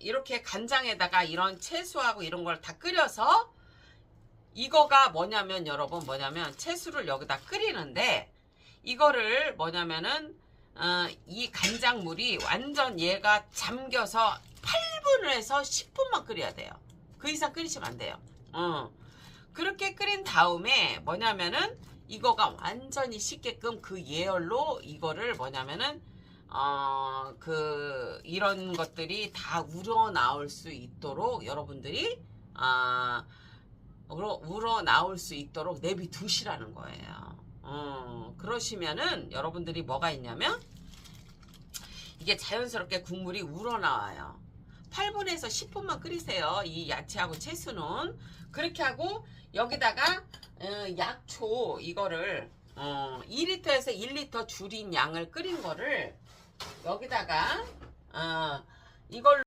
이렇게 간장에다가 이런 채소하고 이런 걸 다 끓여서 이거가 뭐냐면 여러분 뭐냐면 채소를 여기다 끓이는데 이거를 뭐냐면은 어, 이 간장물이 완전 얘가 잠겨서 8분에서 10분만 끓여야 돼요. 그 이상 끓이시면 안 돼요. 어. 그렇게 끓인 다음에 뭐냐면은 이거가 완전히 식게끔 그 예열로 이거를 뭐냐면은 어 그 이런 것들이 다 우러 나올 수 있도록 여러분들이 아 우러, 우러 나올 수 있도록 내비 두시라는 거예요. 어, 그러시면은 여러분들이 뭐가 있냐면 이게 자연스럽게 국물이 우러나와요. 8분에서 10분만 끓이세요. 이 야채하고 채소는. 그렇게 하고 여기다가 어, 약초 이거를 어, 2리터에서 1리터 줄인 양을 끓인 거를 여기다가 어, 이걸로